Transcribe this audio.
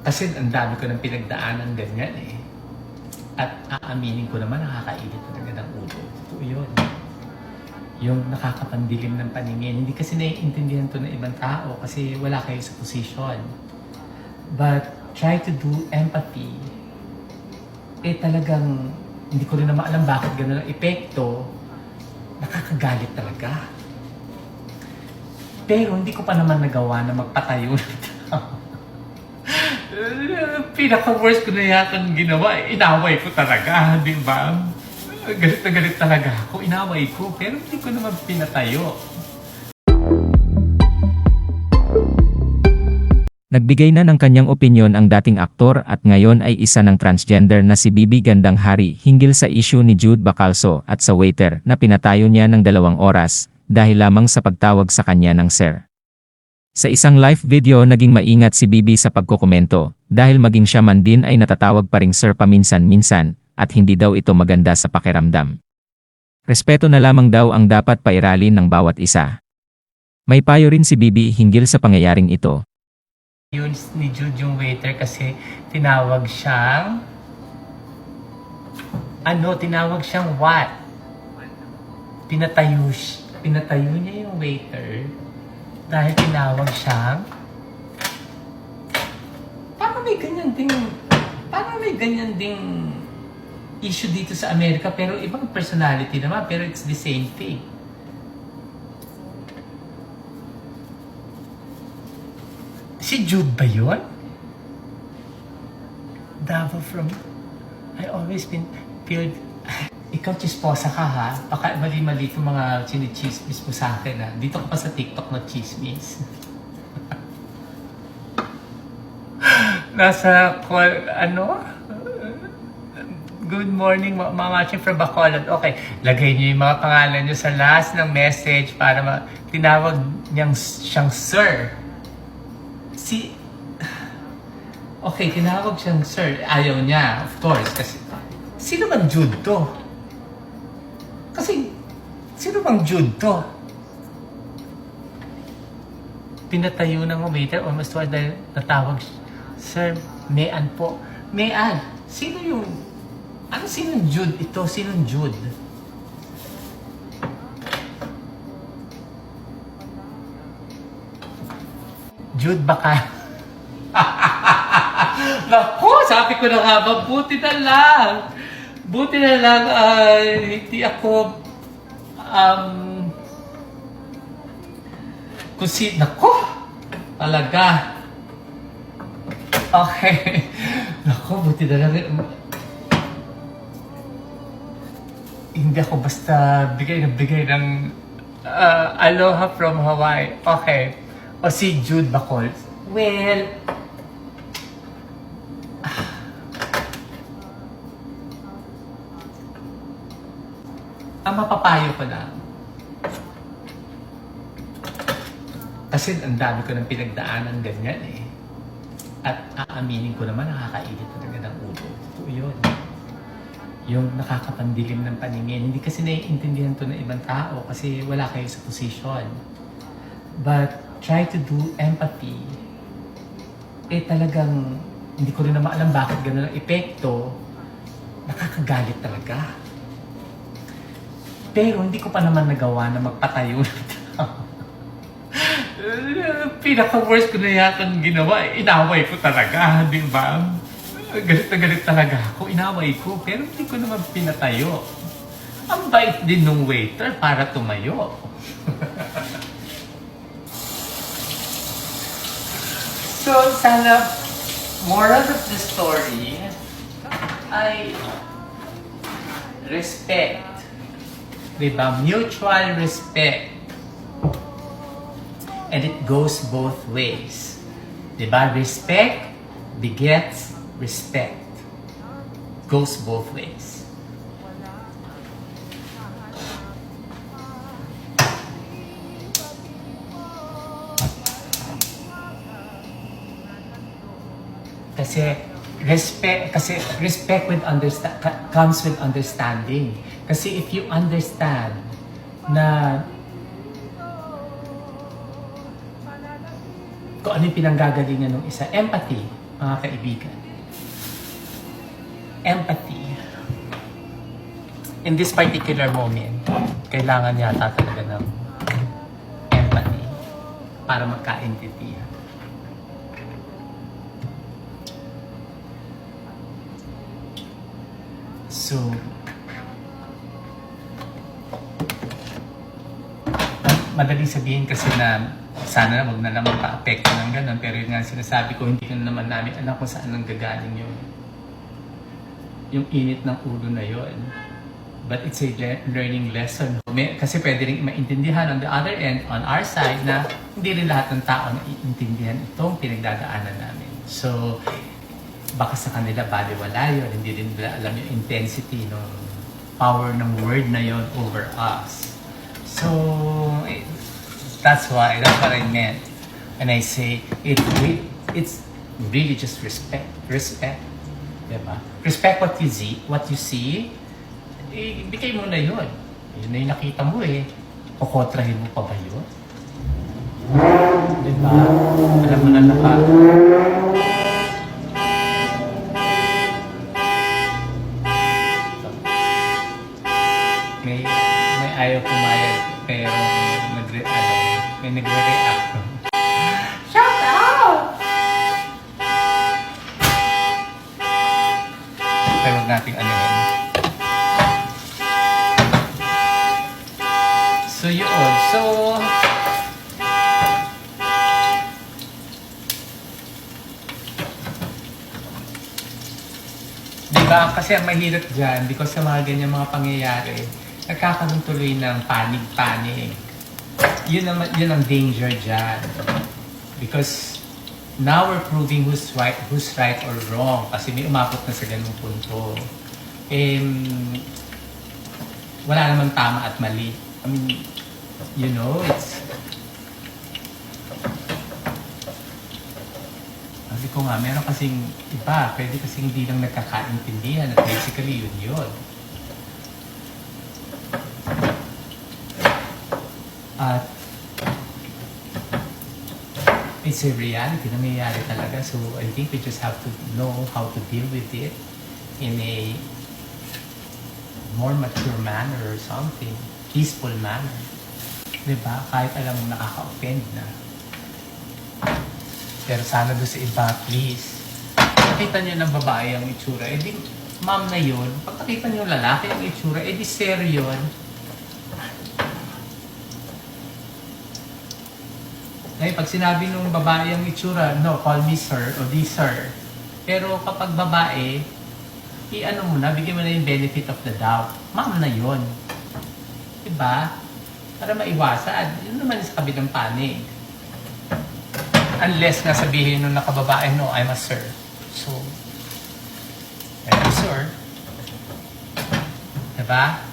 Kasi ang dami ko ng pinagdaanan ganyan eh. At aaminin ko naman, nakakainit talaga ng ulo. Totoo yun. Yung nakakapandilim ng paningin. Hindi kasi naiintindihan to ng ibang tao kasi wala kayo sa position. But try to do empathy. Eh talagang, hindi ko rin naman alam bakit gano'n ang epekto. Nakakagalit talaga. Pero hindi ko pa naman nagawa na magpatayo ng tao. Pinaka-worst ko na yata ang ginawa. eh. Inaway ko talaga, di ba? Galit na galit talaga ako. Inaway ko, pero hindi ko naman pinatayo. Nagbigay na ng kanyang opinyon ang dating aktor at ngayon ay isa ng transgender na si Bibi Gandang Hari hinggil sa issue ni Jude Bacalso at sa waiter na pinatayo niya ng dalawang oras dahil lamang sa pagtawag sa kanya ng sir. Sa isang live video naging maingat si Bibi sa pagkokomento dahil maging siya man din ay natatawag pa ring sir paminsan-minsan at hindi daw ito maganda sa pakiramdam. Respeto na lamang daw ang dapat pairalin ng bawat isa. May payo rin si Bibi hinggil sa pangyayaring ito Yun ni Jude yung waiter kasi tinawag siyang... Ano? Tinawag siyang what? Pinatayo, pinatayo niya yung waiter dahil tinawag siyang... Parang may ganyan ding... Parang may ganyan ding issue dito sa Amerika pero ibang personality naman pero it's the same thing. Si Jude ba yun? Davao from... I always been feel... Ikaw chisposa ka ha? Baka mali-mali itong mga chinichismis mo sa akin ha? Dito ka pa sa TikTok na chismis. Nasa... call- Ano? Good morning, ma- mga watching from Bacolod. Okay, lagay niyo yung mga pangalan niyo sa last ng message para ma- tinawag niyang siyang sir. Si... Okay, tinawag siyang sir. Ayaw niya, of course. Kasi, sino bang Jude to? Sino bang Jude to? Pinatayo ng waiter almost twice dahil natawag. Sir, Mayan po. Mayan, sino yung... Ano sinong Jude ito? Sinong Jude? Jude baka... Naku, sabi ko na nga ba, buti na lang. Buti na lang, ay hindi ako, um, kung si, naku, talaga. Okay. Naku, buti na lang. Hindi ako basta bigay na bigay ng uh, aloha from Hawaii. Okay. O si Jude Bacol. Well, ang mapapayo ko lang, kasi ang dami ko ng pinagdaanan ganyan eh. At aaminin ko naman, nakakainit talaga ng ulo. Totoo yun. Yung nakakapandilim ng paningin. Hindi kasi naiintindihan to ng ibang tao kasi wala kayo sa position. But try to do empathy. Eh talagang, hindi ko rin naman alam bakit gano'n ang epekto. Nakakagalit talaga. Pero hindi ko pa naman nagawa na magpatayo ng tao. Pinaka-worst ko na yata ginawa. eh. Inaway ko talaga, di ba? Galit na galit talaga ako. Inaway ko, pero hindi ko naman pinatayo. Ang bait din nung waiter para tumayo. so, sana, moral of the story ay respect. Diba? Mutual respect. And it goes both ways. Diba? Respect begets respect. Goes both ways. Kasi respect kasi respect with understand comes with understanding. Kasi if you understand na kung ano yung pinanggagalingan ng isa, empathy. mga kaibigan. Empathy. In this particular moment, kailangan yata talaga ng empathy para magkaintindihan. So, madaling sabihin kasi na sana na wag na naman pa-apekto ng ganun. Pero yun nga sinasabi ko, hindi na naman namin alam kung saan nang gagaling yung yung init ng ulo na yon. But it's a le- learning lesson. May, kasi pwede rin maintindihan on the other end, on our side, na hindi rin lahat ng tao naiintindihan itong pinagdadaanan namin. So, baka sa kanila baliwala yun. Hindi rin nila alam yung intensity ng power ng word na yon over us. So, that's why, that's what I meant when I say it, re- it's really just respect. Respect. Diba? Respect what you see, what you see, eh, bigay mo na yun. Yun na yung nakita mo eh. Kukontrahin mo pa ba yun? Diba? Alam mo na naka... May, may ayaw pumayag pero nagre, ano, may nagre-react. Shout out! Pero huwag nating ano yun. So yun. So, Diba? Kasi ang mahirap dyan, because sa mga ganyan mga pangyayari, nagkakaroon tuloy ng panig-panig. Yun, ang, yun ang danger dyan. Because now we're proving who's right, who's right or wrong. Kasi may umabot na sa ganung punto. Um, wala namang tama at mali. I mean, you know, it's... Sabi ko nga, meron kasing iba, pwede kasing hindi lang nagkakaintindihan at basically yun yun. It's a reality, nangyayari talaga. So I think we just have to know how to deal with it in a more mature manner or something. Peaceful manner. Diba? Kahit alam mo nakaka-offend na. Pero sana doon sa iba, please. Nakita niyo ng babae ang itsura, eh di, ma'am na yun. Pag niyo lalaki ang itsura, eh di sir yun. Ngayon, pag sinabi nung babae ang itsura, no, call me sir o di sir. Pero kapag babae, i-ano mo na, bigyan mo na yung benefit of the doubt. Ma'am na yun. Diba? Para maiwasan. Yun naman sa kabilang panig. Unless nga sabihin nung nakababae, no, I'm a sir. So, I'm a sir. Diba?